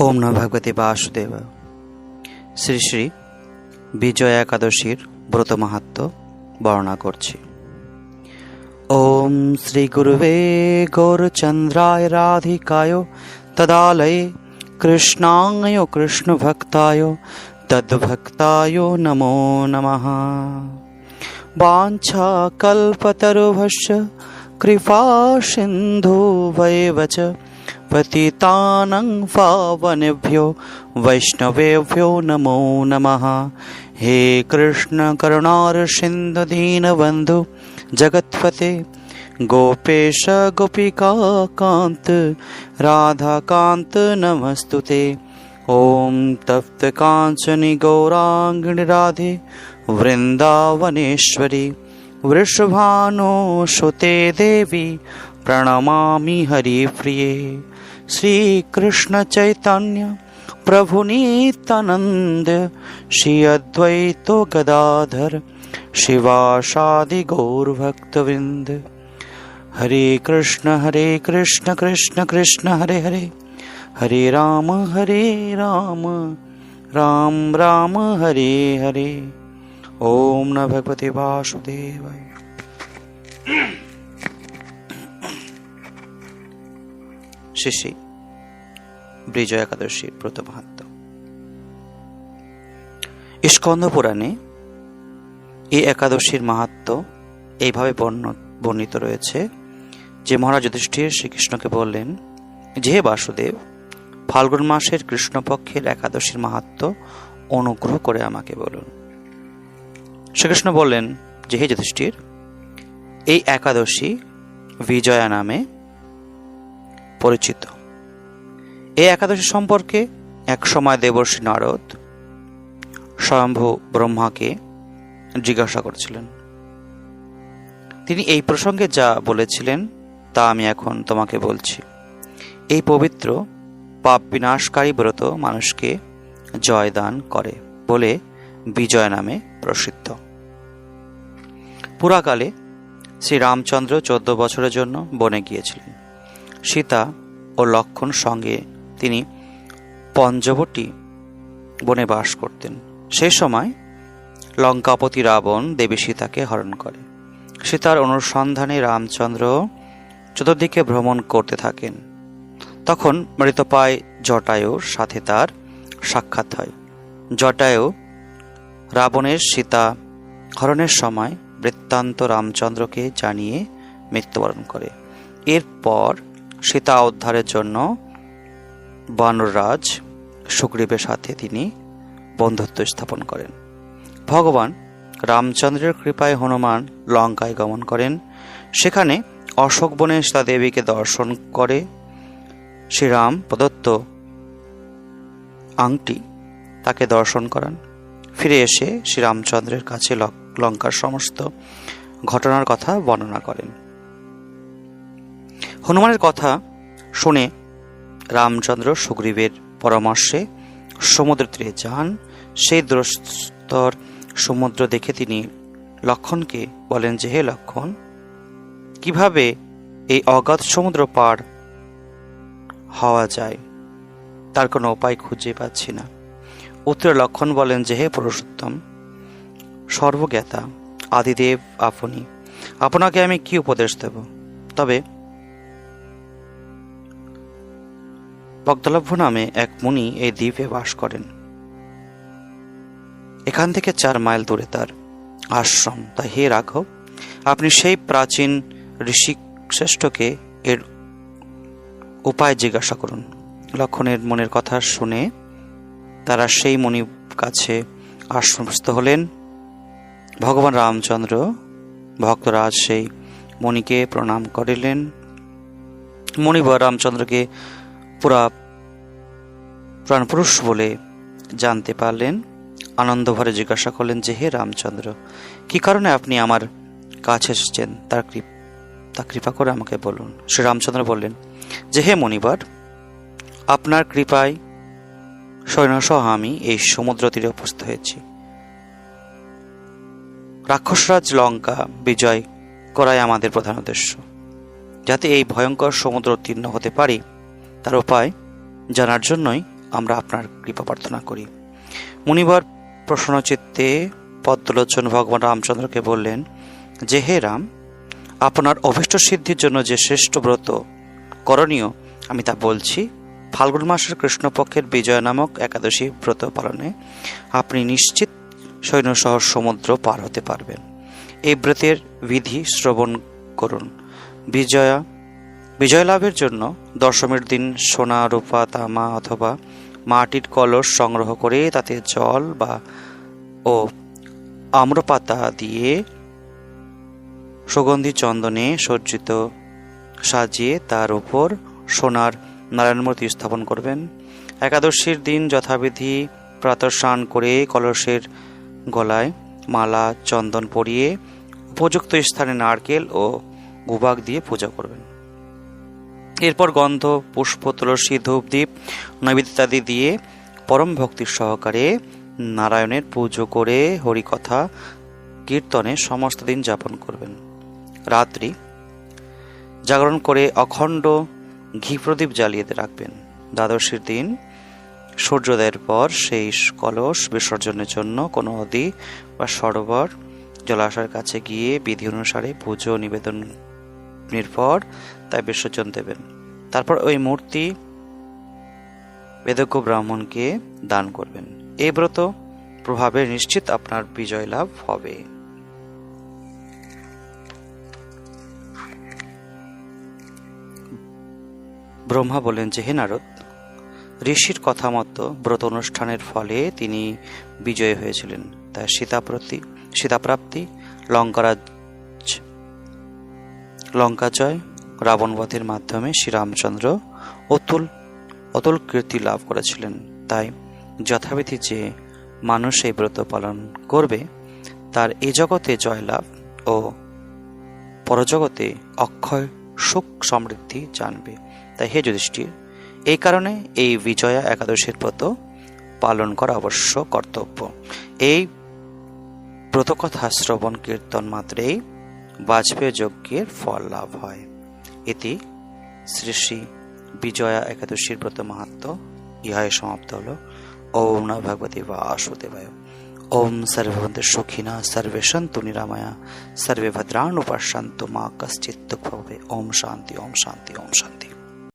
ওম নম ভগবতী বাসুদেব। শ্রী শ্রী বিজয় একাদশীর ব্রত মাহাত্ম বর্ণনা করছি। ওম শ্রী গুরুবে গৌরচন্দ্রায় রাধিকায়, তদালয়ে কৃষ্ণায় কৃষ্ণ ভক্তায় তদ্ভক্তায় নমো নমঃ। বাঞ্ছা কল্পতরুভশ্চ কৃপা সিন্ধু ভৈব पतितानं पावनेभ्यो वैष्णवेभ्यो नमो नमः। हे कृष्ण करुणारसिन्धु दीनबन्धु जगत्पते गोपेश गोपिकान्त राधाकान्त नमस्तु ते ॐ तप्तकाञ्चनि गौराङ्गिणि राधे वृन्दावनेश्वरि वृषभानो सुते देवी प्रणमामि हरिप्रिये श्रीकृष्णचैतन्य प्रभुनीतानन्द श्री अद्वैतो गदाधर शिवासादिगौर्भक्तवृन्द हरे कृष्ण हरे कृष्ण कृष्ण कृष्ण हरे हरे हरे राम हरे राम राम राम हरे हरे ॐ न भगवते वासुदेवाय শেষে বিজয় একাদশীর ব্রত মাহাত্ম স্কন্দ পুরাণে এই একাদশীর মাহাত্ম এইভাবে বর্ণ- বর্ণিত রয়েছে যে মহারাজ যুধিষ্ঠির শ্রীকৃষ্ণকে বললেন যে হে বাসুদেব, ফাল্গুন মাসের কৃষ্ণপক্ষের একাদশীর মাহাত্ম অনুগ্রহ করে আমাকে বলুন। শ্রীকৃষ্ণ বললেন, যে হে যুধিষ্ঠির, এই একাদশী বিজয়া নামে পরিচিত। এই একাদশী সম্পর্কে এক সময় দেবর্ষী নারদ স্বয়ম্ভু ব্রহ্মাকে জিজ্ঞাসা করছিলেন। তিনি এই প্রসঙ্গে যা বলেছিলেন, তা আমি এখন তোমাকে বলছি। এই পবিত্র, পাপ বিনাশকারী ব্রত মানুষকে জয়দান করে বলে বিজয় নামে প্রসিদ্ধ। পুরাকালে শ্রী রামচন্দ্র চোদ্দ বছরের জন্য বনে গিয়েছিলেন। সীতা ও লক্ষণ সঙ্গে তিনি পঞ্চবটি বনে বাস করতেন। সেই সময় লঙ্কাপতি রাবণ দেবী সীতাকে হরণ করে। সীতার অনুসন্ধানে রামচন্দ্র চতুর্দিকে ভ্রমণ করতে থাকেন। তখন মৃতপায় জটায়ুর সাথে তার সাক্ষাৎ হয়। জটায়ু রাবণের সীতা হরণের সময় বৃত্তান্ত রামচন্দ্রকে জানিয়ে মৃত্যুবরণ করে। এরপর সীতা উদ্ধারের জন্য বানররাজ সুগ্রীবের সাথে তিনি বন্ধুত্ব স্থাপন করেন। ভগবান রামচন্দ্রের কৃপায় হনুমান লঙ্কায় গমন করেন। সেখানে অশোক বনে সীতা দেবীকে দর্শন করে শ্রীরাম প্রদত্ত আংটি তাকে দর্শন করান। ফিরে এসে শ্রীরামচন্দ্রের কাছে লঙ্কার সমস্ত ঘটনার কথা বর্ণনা করেন। হনুমানের কথা শুনে রামচন্দ্র সুগ্রীবের পরামর্শে সমুদ্র তীরে যান। সেই দ্রস্তর সমুদ্র দেখে তিনি লক্ষণকে বলেন যে, হে লক্ষণ, কীভাবে এই অগাধ সমুদ্র পার হওয়া যায়? তার কোনো উপায় খুঁজে পাচ্ছি না। উত্তরে লক্ষণ বলেন যে, হে পুরুষোত্তম, সর্বজ্ঞাতা, আদিদেব, আপনি, আপনাকে আমি কি উপদেশ দেব? তবে বগদলভ্য নামে এক মুনি এই দ্বীপে বাস করেন। এখান থেকে চার মাইল দূরে তার আশ্রম। তাই হে রাঘব, আপনি সেই প্রাচীন ঋষি শ্রেষ্ঠকে এর উপায় জিজ্ঞাসা করুন। লক্ষণের মনের কথা শুনে তারা সেই মুনির কাছে আশ্রমস্থ হলেন। ভগবান রামচন্দ্র ভক্তরাজ সেই মণিকে প্রণাম করিলেন। মণিবর রামচন্দ্রকে পুরা প্রাণপুরুষ বলে জানতে পারলেন। আনন্দ ভরে জিজ্ঞাসা করলেন, যে হে রামচন্দ্র, কি কারণে আপনি আমার কাছে এসেছেন? তার তা কৃপা করে আমাকে বলুন। শ্রী রামচন্দ্র বললেন, যে হে মণিবার আপনার কৃপায় সৈন্যসহ আমি এই সমুদ্র তীরে উপস্থিত হয়েছি। রাক্ষসরাজ লঙ্কা বিজয় করাই আমাদের প্রধান উদ্দেশ্য। যাতে এই ভয়ঙ্কর সমুদ্র উত্তীর্ণ হতে পারি তার উপায় জানার জন্যই আমরা আপনার কৃপা প্রার্থনা করি। মুনিবার প্রশ্নচিত্তে পদ্মলোচন ভগবান রামচন্দ্রকে বললেন, যে হে রাম, আপনার অভীষ্ট সিদ্ধির জন্য যে শ্রেষ্ঠ ব্রত করণীয়, আমি তা বলছি, ফাল্গুন মাসের কৃষ্ণপক্ষের বিজয় নামক একাদশী ব্রত পালনে আপনি নিশ্চিত সৈন্যসহ সমুদ্র পার হতে পারবেন। এই ব্রতের বিধি শ্রবণ করুন। বিজয়া বিজয় লাভের জন্য দশমীর দিন সোনা, রূপা, তামা অথবা মাটির কলস সংগ্রহ করে তাতে জল বা ও আম্রপাতা দিয়ে সুগন্ধি চন্দনে সজ্জিত সাজিয়ে তার উপর সোনার নারায়ণ মূর্তি স্থাপন করবেন। একাদশীর দিন যথাবিধি প্রাতঃস্নান করে কলসের গলায় মালা, চন্দন পরিয়ে উপযুক্ত স্থানে নারকেল ও গুবাক দিয়ে পূজা করবেন। এরপর গন্ধ পুষ্প তুলসী ধূপ দ্বীপ নৈবেদ্য ইত্যাদি দিয়ে পরম ভক্তির সহকারে নারায়ণের পুজো করে হরিকথা, কীর্তনে সমস্ত দিন যাপন করবেন। রাত্রি জাগরণ করে অখণ্ড ঘি প্রদীপ জ্বালিয়ে রাখবেন। দ্বাদশীর দিন সূর্যোদয়ের পর সেই কলস বিসর্জনের জন্য কোনো নদী বা সরোবর, জলাশয়ের কাছে গিয়ে বিধি অনুসারে পুজো, নিবেদনের পর তাই বিসর্জন দেবেন। তারপর ওই মূর্তি বেদজ্ঞ ব্রাহ্মণকে দান করবেন। এই ব্রত প্রভাবে নিশ্চিত আপনার বিজয় লাভ হবে। ব্রহ্মা বলেন যে, হে নারদ, ঋষির কথা মতো ব্রত অনুষ্ঠানের ফলে তিনি বিজয়ী হয়েছিলেন। তাই সীতাপ্রতি, সীতাপ্রাপ্তি, লঙ্কারাজ লঙ্কা জয় রাবণবধের মাধ্যমে শ্রীরামচন্দ্র অতুল অতুল কীর্তি লাভ করেছিলেন। তাই যথাবিধি যে মানুষ এই ব্রত পালন করবে, তার এ জগতে জয়লাভ ও পরজগতে অক্ষয়, সুখ সমৃদ্ধি জানবে। তাই হে যুধিষ্ঠির, এই কারণে এই বিজয়া একাদশীর ব্রত পালন করা অবশ্য কর্তব্য। এই ব্রতকথা শ্রবণ কীর্তন মাত্রেই বাজপেয় যজ্ঞের ফল লাভ হয়। এটি শ্রী শ্রী বিজয়া একাদশীর ব্রত মাহাত্ম ইহায় সমাপ্ত হল। ওম না ভগবতী বাসুদেবায়। ওম সর্ববন্ধু সুখিনা, সর্বে সন্তু নিরাময়া, সর্বে ভদ্রাণুপশ্যন্তু মা কশ্চিত ওম শান্তি ওম শান্তি ওম শান্তি।